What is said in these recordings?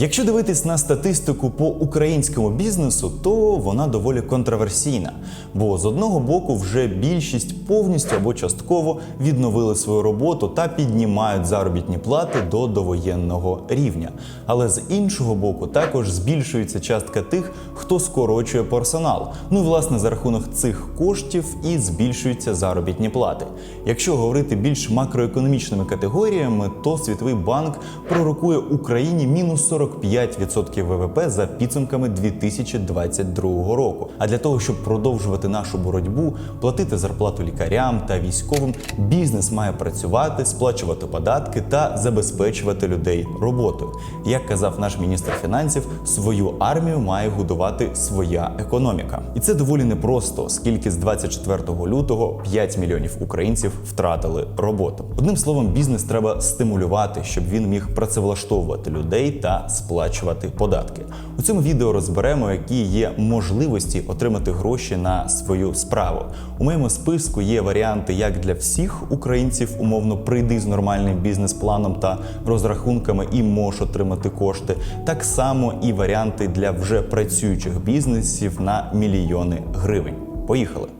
Якщо дивитись на статистику по українському бізнесу, то вона доволі контроверсійна. Бо з одного боку вже більшість повністю або частково відновили свою роботу та піднімають заробітні плати до довоєнного рівня. Але з іншого боку, також збільшується частка тих, хто скорочує персонал. Ну і власне за рахунок цих коштів і збільшуються заробітні плати. Якщо говорити більш макроекономічними категоріями, то Світовий банк пророкує Україні мінус 45% ВВП за підсумками 2022 року. А для того, щоб продовжувати нашу боротьбу, платити зарплату лікарям та військовим, бізнес має працювати, сплачувати податки та забезпечувати людей роботою. Як казав наш міністр фінансів, свою армію має годувати своя економіка, і це доволі непросто, оскільки з 24 лютого 5 мільйонів українців втратили роботу. Одним словом, бізнес треба стимулювати, щоб він міг працевлаштовувати людей та сплачувати податки. У цьому відео розберемо, які є можливості отримати гроші на свою справу. У моєму списку є варіанти як для всіх українців, умовно прийди з нормальним бізнес-планом та розрахунками і можеш отримати кошти. Так само і варіанти для вже працюючих бізнесів на мільйони гривень. Поїхали!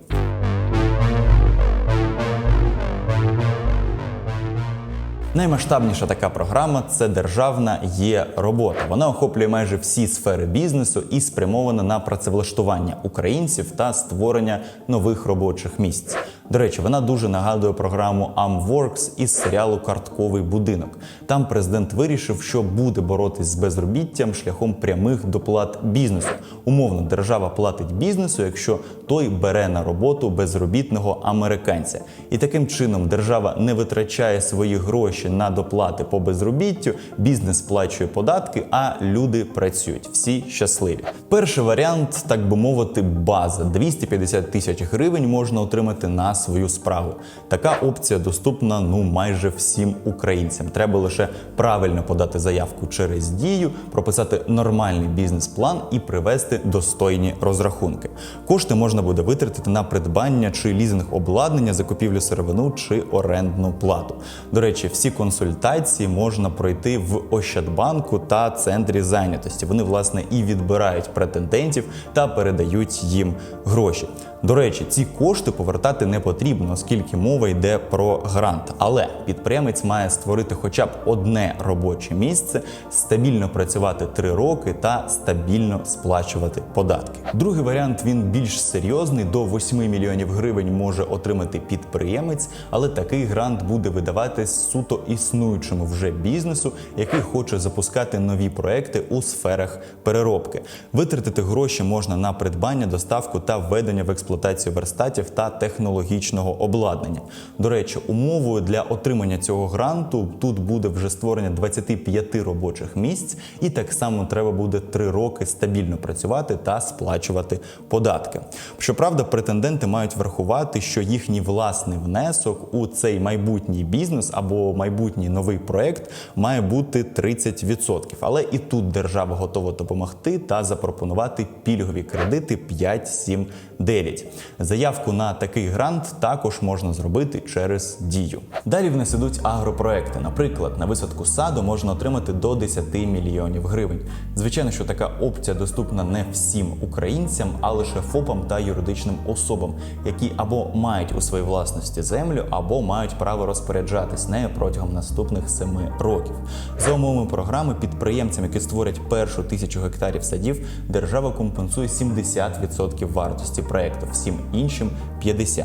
Наймасштабніша така програма це державна є робота. Вона охоплює майже всі сфери бізнесу і спрямована на працевлаштування українців та створення нових робочих місць. До речі, вона дуже нагадує програму Amworks із серіалу Картковий будинок. Там президент вирішив, що буде боротись з безробіттям шляхом прямих доплат бізнесу. Умовно, держава платить бізнесу, якщо той бере на роботу безробітного американця. І таким чином держава не витрачає свої гроші на доплати по безробіттю, бізнес сплачує податки, а люди працюють. Всі щасливі. Перший варіант, так би мовити, база 250 тисяч гривень можна отримати на свою справу. Така опція доступна ну майже всім українцям. Треба лише правильно подати заявку через дію, прописати нормальний бізнес-план і привести достойні розрахунки. Кошти можна буде витратити на придбання чи лізинг обладнання, закупівлю сировину чи орендну плату. До речі, всі консультації можна пройти в Ощадбанку та центрі зайнятості. Вони власне і відбирають претендентів та передають їм гроші. До речі, ці кошти повертати не потрібно, оскільки мова йде про грант. Але підприємець має створити хоча б одне робоче місце, стабільно працювати три роки та стабільно сплачувати податки. Другий варіант він більш серйозний. До 8 мільйонів гривень може отримати підприємець, але такий грант буде видаватись суто існуючому вже бізнесу, який хоче запускати нові проекти у сферах переробки. Витратити гроші можна на придбання, доставку та введення в експлуатацію верстатів та технологічного обладнання. До речі, умовою для отримання цього гранту тут буде вже створення 25 робочих місць, і так само треба буде 3 роки стабільно працювати та сплачувати податки. Щоправда, претенденти мають врахувати, що їхній власний внесок у цей майбутній бізнес або майбутній новий проект має бути 30%. Але і тут держава готова допомогти та запропонувати пільгові кредити 5, 7, 9. Заявку на такий грант також можна зробити через дію. Далі в нас ідуть агропроекти. Наприклад, на висадку саду можна отримати до 10 мільйонів гривень. Звичайно, що така опція доступна не всім українцям, а лише ФОПам та юридичним особам, які або мають у своїй власності землю, або мають право розпоряджатись нею протягом наступних 7 років. За умовами програми підприємцям, які створять першу тисячу гектарів садів, держава компенсує 70% вартості проекту, всім іншим 50%.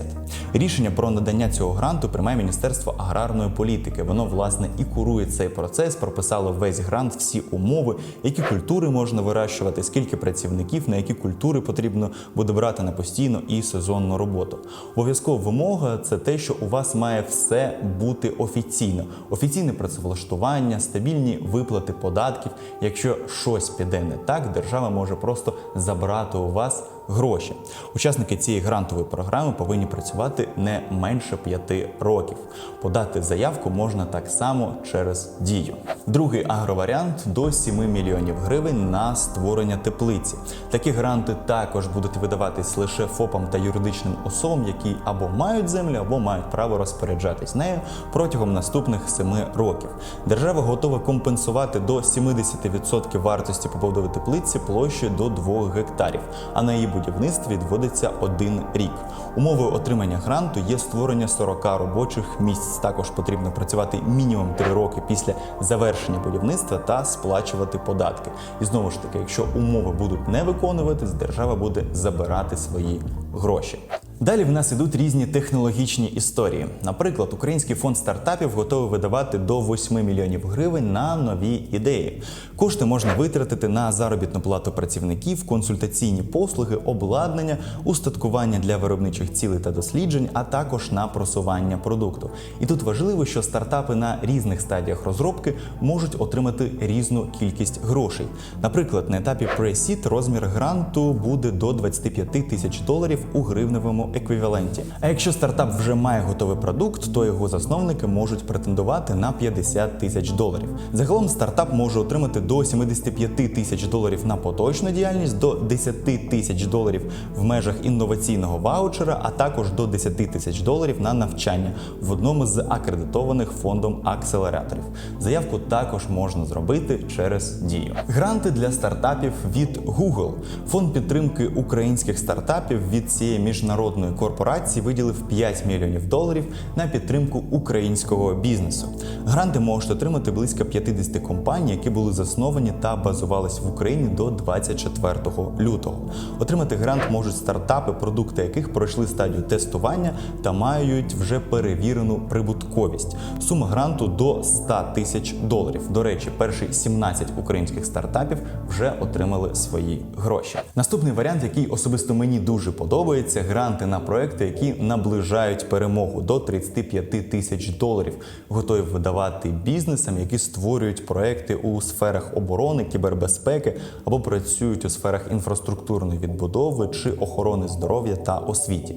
Рішення про надання цього гранту приймає Міністерство аграрної політики. Воно власне і курує цей процес, прописало весь грант, всі умови, які культури можна вирощувати, скільки працівників, на які культури потрібно буде брати на постійну і сезонну роботу. Обов'язкова вимога це те, що у вас має все бути офіційно: офіційне працевлаштування, стабільні виплати податків. Якщо щось піде не так, держава може просто забрати у вас гроші. Учасники цієї грантової програми повинні працювати не менше 5 років. Подати заявку можна так само через дію. Другий агроваріант до 7 мільйонів гривень на створення теплиці. Такі гранти також будуть видаватись лише ФОПам та юридичним особам, які або мають землю, або мають право розпоряджатись нею протягом наступних 7 років. Держава готова компенсувати до 70% вартості побудови теплиці площею до 2 гектарів, а на її будівництво відводиться один рік. Умовою отримання гранту є створення 40 робочих місць. Також потрібно працювати мінімум 3 роки після завершення будівництва та сплачувати податки. І знову ж таки, якщо умови будуть не виконуватись, держава буде забирати свої гроші. Далі в нас ідуть різні технологічні історії. Наприклад, Український фонд стартапів готовий видавати до 8 мільйонів гривень на нові ідеї. Кошти можна витратити на заробітну плату працівників, консультаційні послуги, обладнання, устаткування для виробничих цілей та досліджень, а також на просування продукту. І тут важливо, що стартапи на різних стадіях розробки можуть отримати різну кількість грошей. Наприклад, на етапі Pre-Seed розмір гранту буде до 25 тисяч доларів у гривневому еквіваленті. А якщо стартап вже має готовий продукт, то його засновники можуть претендувати на 50 тисяч доларів. Загалом стартап може отримати до 75 тисяч доларів на поточну діяльність, до 10 тисяч доларів в межах інноваційного ваучера, а також до 10 тисяч доларів на навчання в одному з акредитованих фондом акселераторів. Заявку також можна зробити через дію. Гранти для стартапів від Google. Фонд підтримки українських стартапів від цієї міжнародної корпорації виділив 5 мільйонів доларів на підтримку українського бізнесу. Гранти можуть отримати близько 50 компаній, які були засновані та базувались в Україні до 24 лютого. Отримати грант можуть стартапи, продукти яких пройшли стадію тестування та мають вже перевірену прибутковість. Сума гранту до 100 тисяч доларів. До речі, перші 17 українських стартапів вже отримали свої гроші. Наступний варіант, який особисто мені дуже подобається, гранти на проекти, які наближають перемогу до 35 тисяч доларів. Готові видавати бізнесам, які створюють проекти у сферах оборони, кібербезпеки або працюють у сферах інфраструктурної відбудови чи охорони здоров'я та освіті.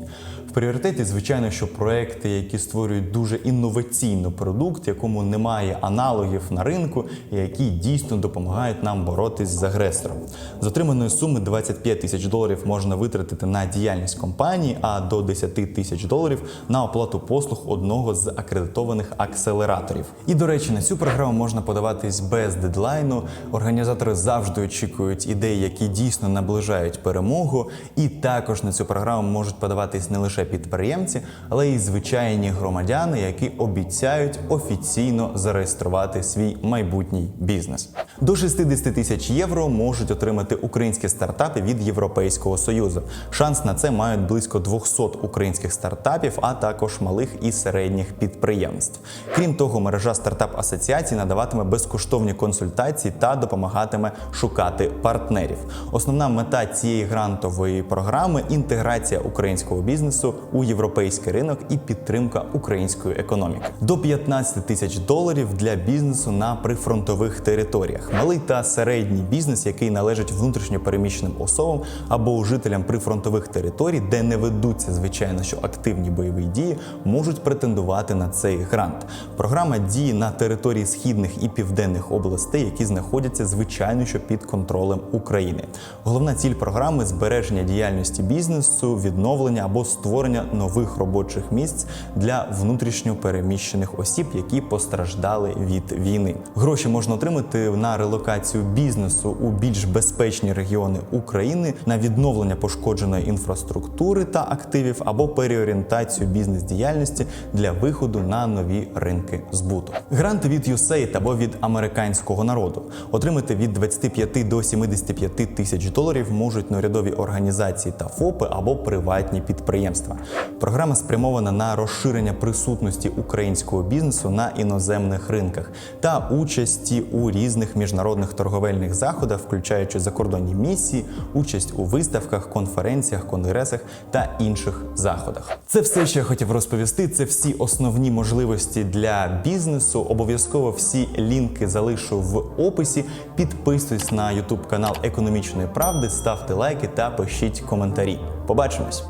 Пріоритеті, звичайно, що проекти, які створюють дуже інноваційний продукт, якому немає аналогів на ринку, і які дійсно допомагають нам боротись з агресором. З отриманої суми 25 тисяч доларів можна витратити на діяльність компанії, а до 10 тисяч доларів на оплату послуг одного з акредитованих акселераторів. І до речі, на цю програму можна подаватись без дедлайну. Організатори завжди очікують ідей, які дійсно наближають перемогу. І також на цю програму можуть подаватись не лише підприємці, але й звичайні громадяни, які обіцяють офіційно зареєструвати свій майбутній бізнес. До 60 тисяч євро можуть отримати українські стартапи від Європейського союзу. Шанс на це мають близько 200 українських стартапів, а також малих і середніх підприємств. Крім того, мережа стартап асоціацій надаватиме безкоштовні консультації та допомагатиме шукати партнерів. Основна мета цієї грантової програми інтеграція українського бізнесу у європейський ринок і підтримка української економіки. До 15 тисяч доларів для бізнесу на прифронтових територіях. Малий та середній бізнес, який належить внутрішньо переміщеним особам або жителям прифронтових територій, де не ведуться звичайно, що активні бойові дії, можуть претендувати на цей грант. Програма діє на території східних і південних областей, які знаходяться звичайно, що під контролем України. Головна ціль програми збереження діяльності бізнесу, відновлення або створення нових робочих місць для внутрішньо переміщених осіб, які постраждали від війни. Гроші можна отримати на релокацію бізнесу у більш безпечні регіони України, на відновлення пошкодженої інфраструктури та активів або переорієнтацію бізнес-діяльності для виходу на нові ринки збуту. Гранти від USAID або від американського народу отримати від 25 до 75 тисяч доларів можуть неурядові організації та ФОПи або приватні підприємства. Підприємства. Програма спрямована на розширення присутності українського бізнесу на іноземних ринках та участі у різних міжнародних торговельних заходах, включаючи закордонні місії, участь у виставках, конференціях, конгресах та інших заходах. Це все, що я хотів розповісти. Це всі основні можливості для бізнесу. Обов'язково всі лінки залишу в описі. Підписуйтесь на YouTube канал Економічної правди, ставте лайки та пишіть коментарі. Побачимось!